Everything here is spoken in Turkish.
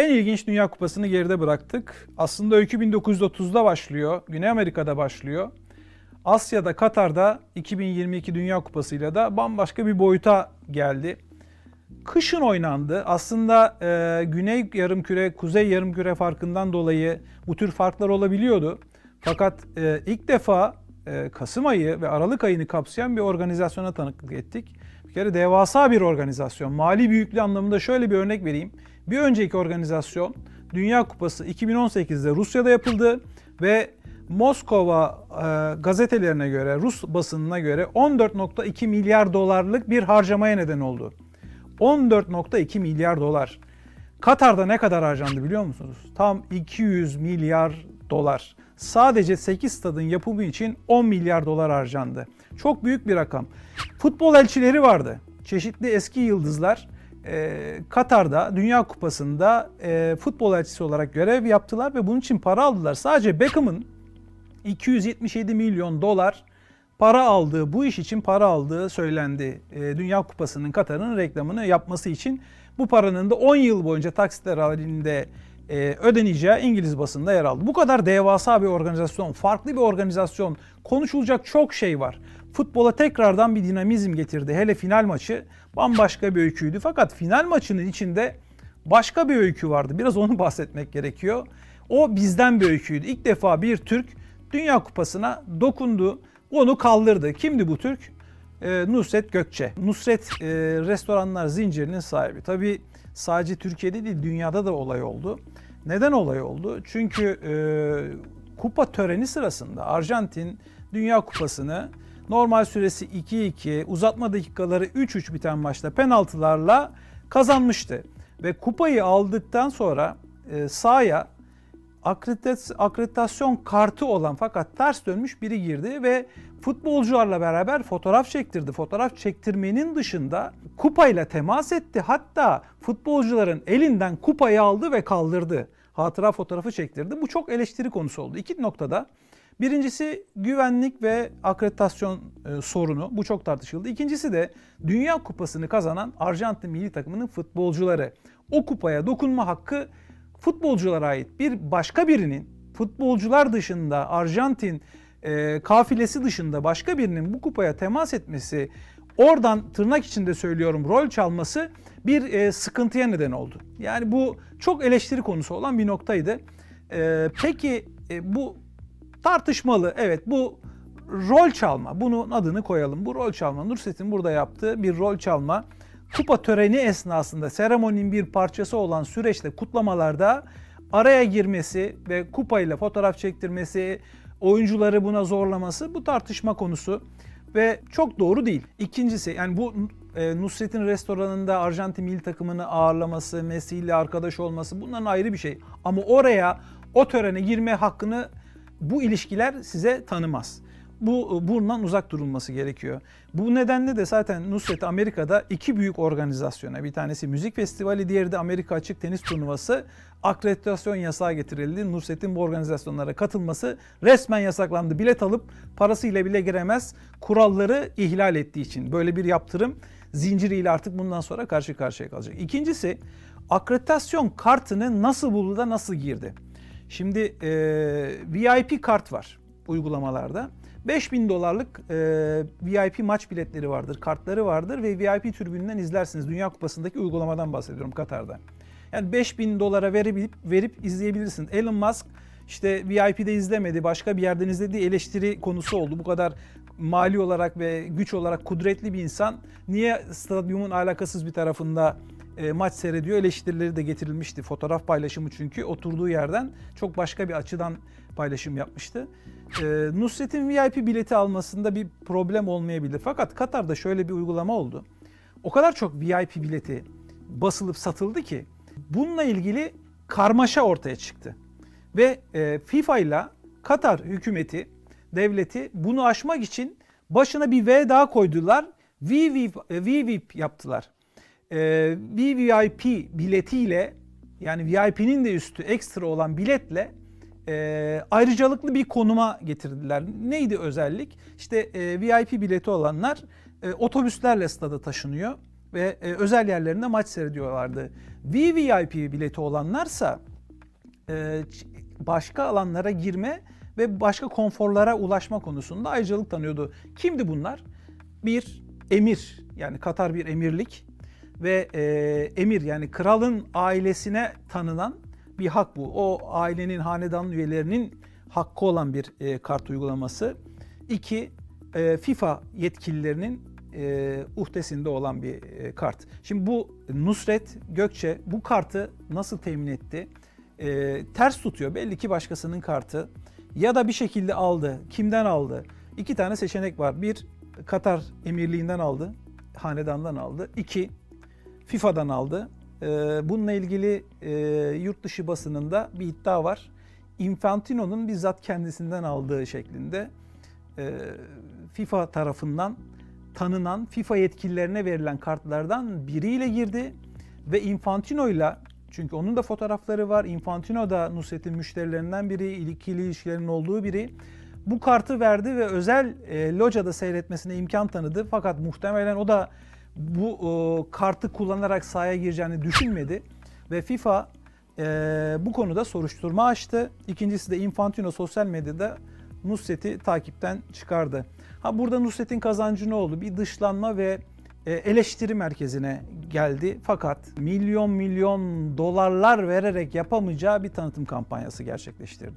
En ilginç Dünya Kupası'nı geride bıraktık. Aslında öykü 1930'da başlıyor. Güney Amerika'da başlıyor. Asya'da, Katar'da 2022 Dünya Kupası'yla da bambaşka bir boyuta geldi. Kışın oynandı. Aslında e, Güney Yarımküre, Kuzey Yarımküre farkından dolayı bu tür farklar olabiliyordu. Fakat e, ilk defa Kasım ayı ve Aralık ayını kapsayan bir organizasyona tanıklık ettik. Bir kere devasa bir organizasyon. Mali büyüklüğü anlamında şöyle bir örnek vereyim. Bir önceki organizasyon Dünya Kupası 2018'de Rusya'da yapıldı ve Moskova e, gazetelerine göre, Rus basınına göre 14.2 milyar dolarlık bir harcamaya neden oldu. 14.2 milyar dolar. Katar'da ne kadar harcandı biliyor musunuz? Tam 200 milyar dolar. Sadece 8 stadın yapımı için 10 milyar dolar harcandı. Çok büyük bir rakam. Futbol elçileri vardı. Çeşitli eski yıldızlar e, Katar'da Dünya Kupası'nda e, futbol elçisi olarak görev yaptılar ve bunun için para aldılar. Sadece Beckham'ın 277 milyon dolar para aldığı, bu iş için para aldığı söylendi. E, Dünya Kupası'nın Katar'ın reklamını yapması için bu paranın da 10 yıl boyunca taksitler halinde e, ödeneceği İngiliz basında yer aldı. Bu kadar devasa bir organizasyon, farklı bir organizasyon, konuşulacak çok şey var. Futbola tekrardan bir dinamizm getirdi. Hele final maçı bambaşka bir öyküydü. Fakat final maçının içinde başka bir öykü vardı. Biraz onu bahsetmek gerekiyor. O bizden bir öyküydü. İlk defa bir Türk Dünya Kupası'na dokundu. Onu kaldırdı. Kimdi bu Türk? Ee, Nusret Gökçe. Nusret e, restoranlar zincirinin sahibi. Tabii sadece Türkiye'de değil dünyada da olay oldu. Neden olay oldu? Çünkü e, kupa töreni sırasında Arjantin Dünya Kupası'nı normal süresi 2-2, uzatma dakikaları 3-3 biten maçta penaltılarla kazanmıştı. Ve kupayı aldıktan sonra e, sahaya akreditasyon kartı olan fakat ters dönmüş biri girdi ve futbolcularla beraber fotoğraf çektirdi. Fotoğraf çektirmenin dışında kupayla temas etti. Hatta futbolcuların elinden kupayı aldı ve kaldırdı. Hatıra fotoğrafı çektirdi. Bu çok eleştiri konusu oldu. İki noktada. Birincisi güvenlik ve akreditasyon e, sorunu. Bu çok tartışıldı. İkincisi de Dünya Kupası'nı kazanan Arjantin milli takımının futbolcuları. O kupaya dokunma hakkı futbolculara ait. Bir başka birinin futbolcular dışında Arjantin e, kafilesi dışında başka birinin bu kupaya temas etmesi, oradan tırnak içinde söylüyorum rol çalması bir e, sıkıntıya neden oldu. Yani bu çok eleştiri konusu olan bir noktaydı. E, peki e, bu tartışmalı. Evet bu rol çalma. Bunun adını koyalım. Bu rol çalma. Nurset'in burada yaptığı bir rol çalma. Kupa töreni esnasında seremoninin bir parçası olan süreçte kutlamalarda araya girmesi ve kupayla fotoğraf çektirmesi, oyuncuları buna zorlaması bu tartışma konusu ve çok doğru değil. İkincisi yani bu e, Nusret'in restoranında Arjantin milli takımını ağırlaması, Messi ile arkadaş olması bunların ayrı bir şey. Ama oraya o törene girme hakkını bu ilişkiler size tanımaz. Bu bundan uzak durulması gerekiyor. Bu nedenle de zaten Nusret Amerika'da iki büyük organizasyona, bir tanesi müzik festivali, diğeri de Amerika Açık Tenis Turnuvası akreditasyon yasağı getirildi. Nusret'in bu organizasyonlara katılması resmen yasaklandı. Bilet alıp parasıyla bile giremez. Kuralları ihlal ettiği için böyle bir yaptırım zinciriyle artık bundan sonra karşı karşıya kalacak. İkincisi akreditasyon kartını nasıl buldu da nasıl girdi? Şimdi e, VIP kart var uygulamalarda. 5000 dolarlık e, VIP maç biletleri vardır, kartları vardır ve VIP tribünden izlersiniz. Dünya Kupası'ndaki uygulamadan bahsediyorum Katar'da. Yani 5000 dolara verip, verip izleyebilirsin. Elon Musk işte VIP'de izlemedi, başka bir yerden izlediği eleştiri konusu oldu. Bu kadar mali olarak ve güç olarak kudretli bir insan niye stadyumun alakasız bir tarafında e, maç seyrediyor eleştirileri de getirilmişti. Fotoğraf paylaşımı çünkü oturduğu yerden çok başka bir açıdan paylaşım yapmıştı. E, Nusret'in VIP bileti almasında bir problem olmayabilir. Fakat Katar'da şöyle bir uygulama oldu. O kadar çok VIP bileti basılıp satıldı ki bununla ilgili karmaşa ortaya çıktı. Ve e, FIFA ile Katar hükümeti, devleti bunu aşmak için başına bir V daha koydular. VVIP, VVIP yaptılar e, VVIP biletiyle yani VIP'nin de üstü ekstra olan biletle e, ayrıcalıklı bir konuma getirdiler. Neydi özellik? İşte e, VIP bileti olanlar e, otobüslerle stada taşınıyor ve e, özel yerlerinde maç seyrediyorlardı. VVIP bileti olanlarsa e, başka alanlara girme ve başka konforlara ulaşma konusunda ayrıcalık tanıyordu. Kimdi bunlar? Bir emir yani Katar bir emirlik ve e, emir yani kralın ailesine tanınan bir hak bu. O ailenin hanedan üyelerinin hakkı olan bir e, kart uygulaması. İki, e, FIFA yetkililerinin e, uhdesinde olan bir e, kart. Şimdi bu Nusret Gökçe bu kartı nasıl temin etti? E, ters tutuyor. Belli ki başkasının kartı. Ya da bir şekilde aldı. Kimden aldı? İki tane seçenek var. Bir, Katar emirliğinden aldı. Hanedandan aldı. İki, FIFA'dan aldı. Ee, bununla ilgili e, yurt dışı basınında bir iddia var. Infantino'nun bizzat kendisinden aldığı şeklinde e, FIFA tarafından tanınan FIFA yetkililerine verilen kartlardan biriyle girdi ve Infantino'yla çünkü onun da fotoğrafları var. Infantino da Nusret'in müşterilerinden biri, ikili ilişkilerin olduğu biri. Bu kartı verdi ve özel e, locada seyretmesine imkan tanıdı. Fakat muhtemelen o da bu e, kartı kullanarak sahaya gireceğini düşünmedi. Ve FIFA e, bu konuda soruşturma açtı. İkincisi de Infantino sosyal medyada Nusret'i takipten çıkardı. Ha burada Nusret'in kazancı ne oldu? Bir dışlanma ve e, eleştiri merkezine geldi. Fakat milyon milyon dolarlar vererek yapamayacağı bir tanıtım kampanyası gerçekleştirdi.